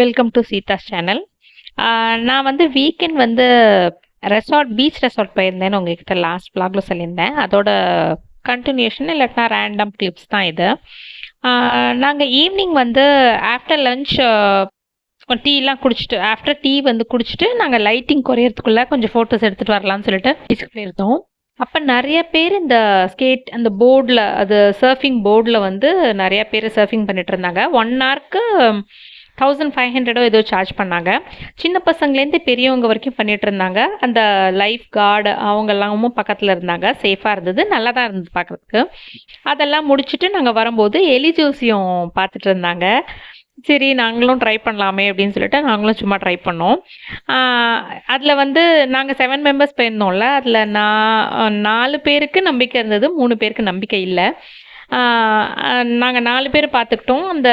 Welcome to Seetha's channel நான் வந்து weekend வந்து ரெசார்ட் பீச் ரெசார்ட் போயிருந்தேன்னு உங்ககிட்ட லாஸ்ட் ப்ளாக்ல சொல்லியிருந்தேன். அதோட கண்டினியூஷன் இல்லாட்டினா ரேண்டம் கிளிப்ஸ் தான் இது. நாங்கள் ஈவினிங் வந்து ஆஃப்டர் லன்ச் டீலாம் குடிச்சிட்டு ஆஃப்டர் டீ வந்து குடிச்சிட்டு நாங்கள் லைட்டிங் குறையறதுக்குள்ளே கொஞ்சம் ஃபோட்டோஸ் எடுத்துகிட்டு வரலாம்னு சொல்லிட்டு பீச்சுக்கு போயிருந்தோம் அப்போ நிறைய பேர் இந்த ஸ்கேட் அந்த போர்டில் அது சர்ஃபிங் போர்டில் வந்து நிறைய பேர் சர்ஃபிங் பண்ணிட்டு இருந்தாங்க. ஒன் ஹவருக்கு தௌசண்ட் ஃபைவ் ஹண்ட்ரடோ ஏதோ சார்ஜ் பண்ணாங்க. சின்ன பசங்கலேருந்து பெரியவங்க வரைக்கும் பண்ணிட்டு இருந்தாங்க. அந்த லைஃப் கார்டு அவங்க எல்லாமும் பக்கத்தில் இருந்தாங்க. சேஃபாக இருந்தது நல்லா தான் இருந்தது பார்க்குறதுக்கு அதெல்லாம் முடிச்சுட்டு நாங்கள் வரும்போது எலி ஜோசியம் பார்த்துட்டு இருந்தாங்க. சரி நாங்களும் ட்ரை பண்ணலாமே அப்படின்னு சொல்லிட்டு நாங்களும் சும்மா ட்ரை பண்ணோம். அதில் வந்து நாங்கள் செவன் மெம்பர்ஸ் போயிருந்தோம்ல. அதில் நான் நாலு பேருக்கு நம்பிக்கை இருந்தது மூணு பேருக்கு நம்பிக்கை இல்லை. நாங்கள் நாலு பேர் பார்த்துக்கிட்டோம். அந்த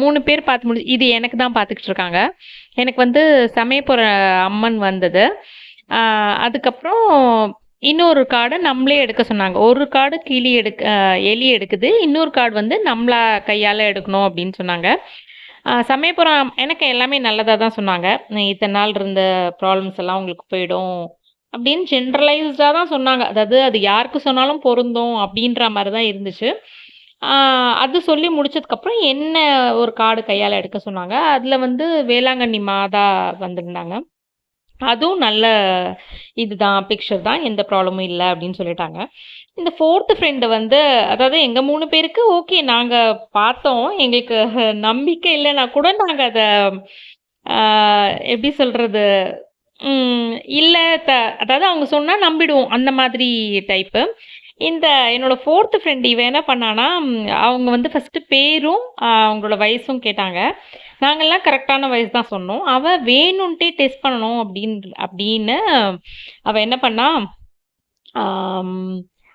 மூணு பேர் பார்த்து முடி இது எனக்கு தான் பார்த்துக்கிட்டு இருக்காங்க. எனக்கு வந்து சமயபுர அம்மன் வந்தது. அதுக்கப்புறம் இன்னொரு கார்டை நம்மளே எடுக்க சொன்னாங்க. ஒரு கார்டு கிளி எடுக்க எலி எடுக்குது. இன்னொரு கார்டு வந்து நம்மளா கையால் எடுக்கணும் அப்படின்னு சொன்னாங்க. சமயபுரம் எனக்கு எல்லாமே நல்லதாக தான் சொன்னாங்க. இத்தனை நாள் இருந்த ப்ராப்ளம்ஸ் எல்லாம் உங்களுக்கு போயிடும். அப்படின்னு ஜென்ரலைஸ்டாக தான் சொன்னாங்க. அதாவது அது யாருக்கு சொன்னாலும் பொருந்தும் அப்படின்ற மாதிரி தான் இருந்துச்சு. அது சொல்லி முடிச்சதுக்கப்புறம் என்ன ஒரு கார்டு கையால் எடுக்க சொன்னாங்க. அதில் வந்து வேளாங்கண்ணி மாதா வந்திருந்தாங்க. அதுவும் நல்ல இதுதான் பிக்சர் தான் எந்த ப்ராப்ளமும் இல்லை அப்படின்னு சொல்லிட்டாங்க. இந்த ஃபோர்த்து ஃப்ரெண்டு வந்து அதாவது எங்கள் மூணு பேருக்கு ஓகே நாங்கள் பார்த்தோம். எங்களுக்கு நம்பிக்கை இல்லைன்னா கூட நாங்கள் அதை எப்படி சொல்கிறது இல்லை த அதாவது அவங்க சொன்னால் நம்பிடுவோம் அந்த மாதிரி டைப்பு இந்த என்னோடய ஃபோர்த்து ஃப்ரெண்ட் இவன் என்ன பண்ணான்னா அவங்க வந்து ஃபஸ்ட்டு பேரும் அவங்களோட வயசும் கேட்டாங்க. நாங்கள்லாம் கரெக்டான வயசு தான் சொன்னோம். அவள் வேணும்ன்ட்டே டெஸ்ட் பண்ணணும் அப்படின்னு அப்படின்னு அவள் என்ன பண்ணா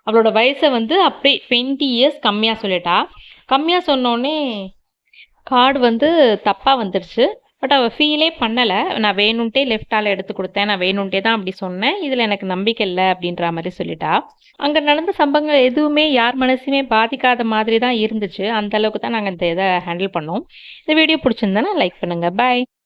அவளோட வயசை வந்து அப்படியே டுவெண்ட்டி இயர்ஸ் கம்மியாக சொல்லிட்டா. கம்மியாக சொன்னோடனே கார்டு வந்து தப்பாக வந்துடுச்சு பட் அவள் ஃபீலே பண்ணலை. நான் வேணும்ட்டே லெஃப்டால் எடுத்து கொடுத்தேன். நான் வேணும்ட்டே தான் அப்படி சொன்னேன். இதில் எனக்கு நம்பிக்கை இல்லை அப்படின்ற மாதிரி சொல்லிட்டா. அங்கே நடந்த சம்பவங்கள் எதுவுமே யார் மனசுமே பாதிக்காத மாதிரி தான் இருந்துச்சு. அந்த அளவுக்கு தான் நாங்கள் இந்த இதை ஹேண்டில் பண்ணோம். இந்த வீடியோ பிடிச்சிருந்தேன்னா லைக் பண்ணுங்கள் பாய்